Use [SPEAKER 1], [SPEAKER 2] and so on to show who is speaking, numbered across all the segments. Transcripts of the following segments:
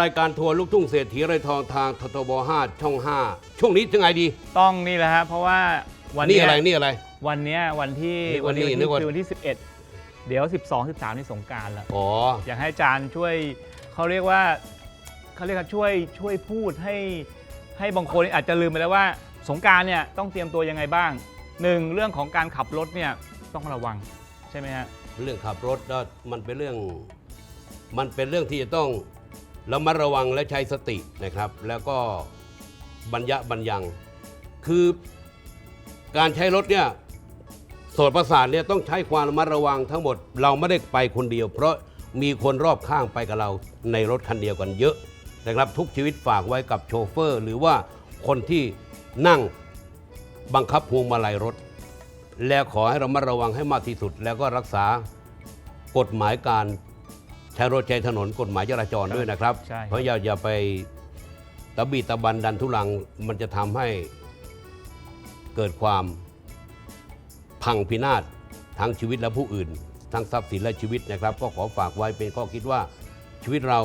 [SPEAKER 1] รายการทัวร์ลูกทุ่งเศรษฐีไรทองทางททบ5ช่อง 5 ช่วงนี้ยังไงดี
[SPEAKER 2] ต้องนี่แหละฮะเพราะว่าวัน
[SPEAKER 1] นี่
[SPEAKER 2] เนี้ย
[SPEAKER 1] อะไรนี่อะไร
[SPEAKER 2] วันเนี้ยวันที่
[SPEAKER 1] นี่วันนี้
[SPEAKER 2] ที่
[SPEAKER 1] นึกว่า
[SPEAKER 2] คือวันที่ 11 เดี๋ยว 12 13นี่สงกรารแล้ว
[SPEAKER 1] อ๋อ
[SPEAKER 2] อยากให้อาจารย์ช่วยเขาเรียกว่าเขาเรียกว่าช่วยช่วยพูดให้ให้บางคนอาจจะลืมไปแล้วว่า สงกรารเนี่ยต้องเตรียมตัวยังไงบ้างหนึ่งเรื่องของการขับรถเนี่ยต้องระวังใช่ไหมฮะ
[SPEAKER 1] เรื่องขับรถก็มันเป็นเรื่อง มันเป็นเรื่องที่จะต้อง ระมัดระวังและใช้สตินะครับ แล้วก็บรรยะบรรยัง คือการใช้รถเนี่ยโสตประสาทเนี่ยต้องใช้ความระมัดระวังทั้งหมด เราไม่ได้ไปคนเดียว เพราะมีคนรอบข้างไปกับเราในรถคันเดียวกันเยอะนะครับ ทุกชีวิตฝากไว้กับโชเฟอร์ หรือว่าคนที่นั่งบังคับพวงมาลัยรถ แล้วขอให้เรามาระวังให้มากที่สุด แล้วก็รักษากฎหมายการ ใช้รถใช้ถนนกฎหมายจราจรด้วยนะครับ
[SPEAKER 2] ใช่ครับ
[SPEAKER 1] เพราะอย่าอย่าไปตะบีตะบันดันทุลังมันจะทำให้เกิดความพังพินาศทั้งชีวิตและผู้อื่น ทั้งทรัพย์สินและชีวิตนะครับ ก็ขอฝากไว้เป็นข้อคิดว่าชีวิตเรา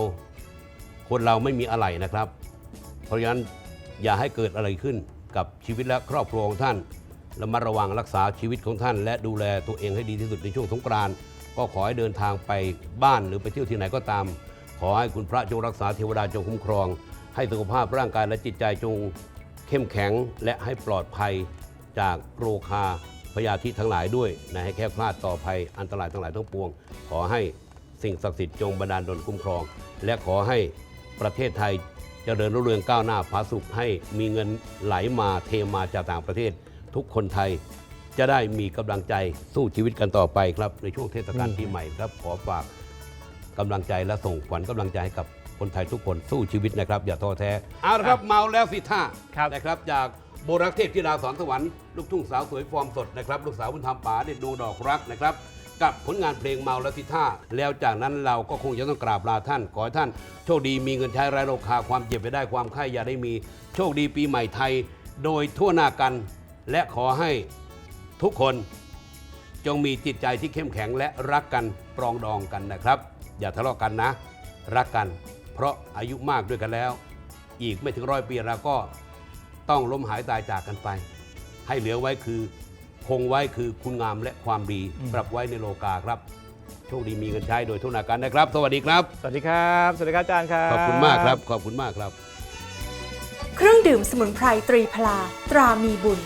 [SPEAKER 1] คนเราไม่มีอะไรนะครับ เพราะฉะนั้นอย่าให้เกิดอะไรขึ้นกับชีวิตและครอบครัวของท่านระมัดระวังรักษาชีวิตของท่าน และดูแลตัวเองให้ดีที่สุดในช่วงสงกรานต์ ก็ขอให้เดินทางไปบ้านหรือไปเที่ยวที่ไหนก็ตาม ขอให้คุณพระจงรักษาเทวดาจงคุ้มครอง ให้สุขภาพร่างกายและจิตใจจงเข้มแข็งและให้ปลอดภัยจากโรคาพยาธิทั้งหลายด้วยนะให้แคล้วคลาดต่อภัยอันตรายทั้งหลายทั้งปวง ขอให้สิ่งศักดิ์สิทธิ์จงบันดาลดลคุ้มครอง และขอให้ประเทศไทยจเจริญรุ่งเรืองก้าวหน้าผาสุกให้มีเงินไหลมาเทมาจากต่างประเทศ ทุกคนไทย จะได้มีกำลังใจสู้ชีวิตกันต่อไปครับ ในช่วงเทศกาลปีใหม่ครับ ขอฝากกำลังใจและส่งขวัญกำลังใจให้กับคนไทยทุกคนสู้ชีวิตนะครับ อย่าท้อแท้เอาละครับเมาแล้วสิท่า
[SPEAKER 2] ครับ
[SPEAKER 1] นะครับ จากโบรักเทพธิดาสอนสวรรค์ลูกทุ่งสาวสวยฟอร์มสดนะครับลูกสาวบุญธรรมป๋าเด็ดดูดอกรักนะครับกับผลงานเพลงเมาแล้วสิท่า แล้วจากนั้นเราก็คงจะต้องกราบลาท่าน ขอให้ท่าน โชคดีมีเงินใช้ไร้โรคาความเจ็บไปได้ความไข้อย่าได้มี โชคดีปีใหม่ไทย โดยทั่วหน้ากัน และขอให้ ทุกคนจงมีจิตใจที่เข้มแข็งและรักกันปรองดองกันนะครับ อย่าทะเลาะกันนะ รักกัน เพราะอายุมากด้วยกันแล้ว อีกไม่ถึงร้อยปีเราก็ต้องล้มหายตายจากกันไป ให้เหลือไว้คือคงไว้คือคุณงามและความดี
[SPEAKER 2] อืม
[SPEAKER 1] ปรับไว้ในโลกาครับโชคดีมีเงินใช้โดยทุนนาการนะครับ สวัสดีครับ
[SPEAKER 2] สวัสดีครับ สวัสดีครับอาจารย์ครับ
[SPEAKER 1] ขอบคุณมากครับ ขอบคุณมากครับ
[SPEAKER 3] เครื่องดื่มสมุนไพรตรีพลาตรามีบุญ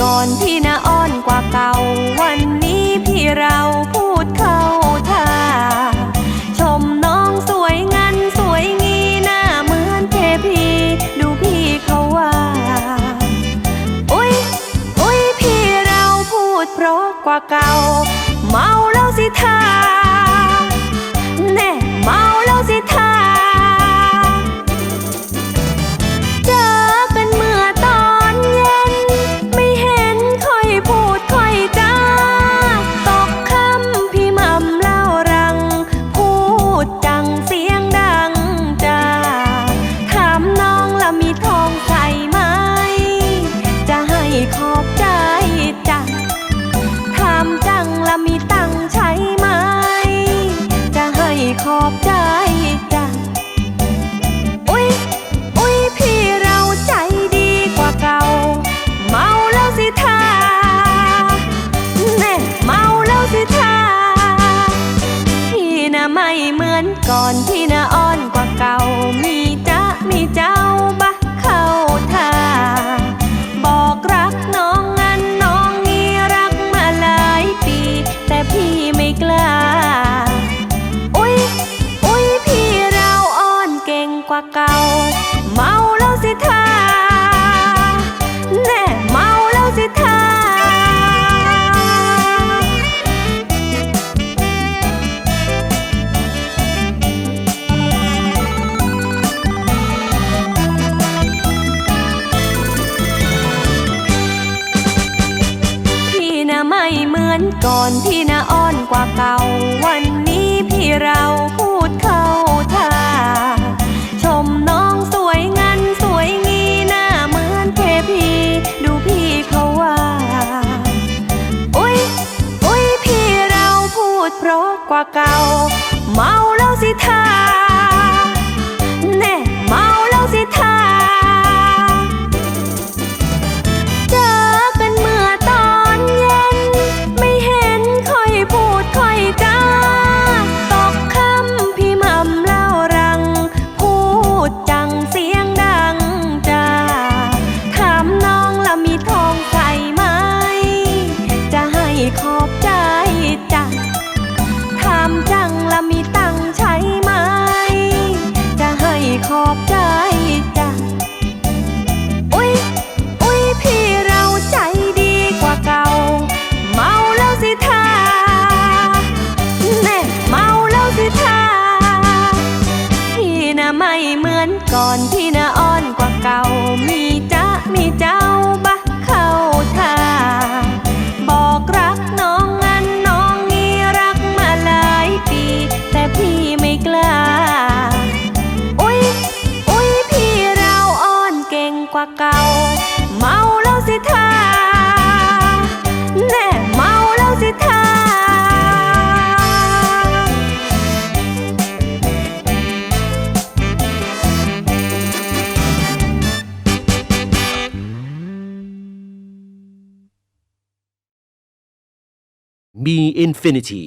[SPEAKER 4] ก่อนพี่น่ะอ้อนกว่าเก่า วันนี้พี่เราพูดค่ะ เมาแล้วสิท่าแน่เมาแล้วสิท่าพี่นะไม่เหมือนก่อน พี่นะอ่อนกว่าเก่า วันนี้พี่เรา กว่าเก่า เมาแล้วสิท่าแน่เมาแล้วสิท่าเจอกันเมื่อตอนเย็น ไม่เห็นค่อยพูดค่อยจาตกคำพี่ม่ำเล่ารัง พูดจังเสียงดังจ้าถามน้องละมีทองใส่ไหม จะให้ขอบใจ กว่าเก่า เมาแล้วสิท่าแน่เมาแล้วสิท่า
[SPEAKER 5] มี Infinity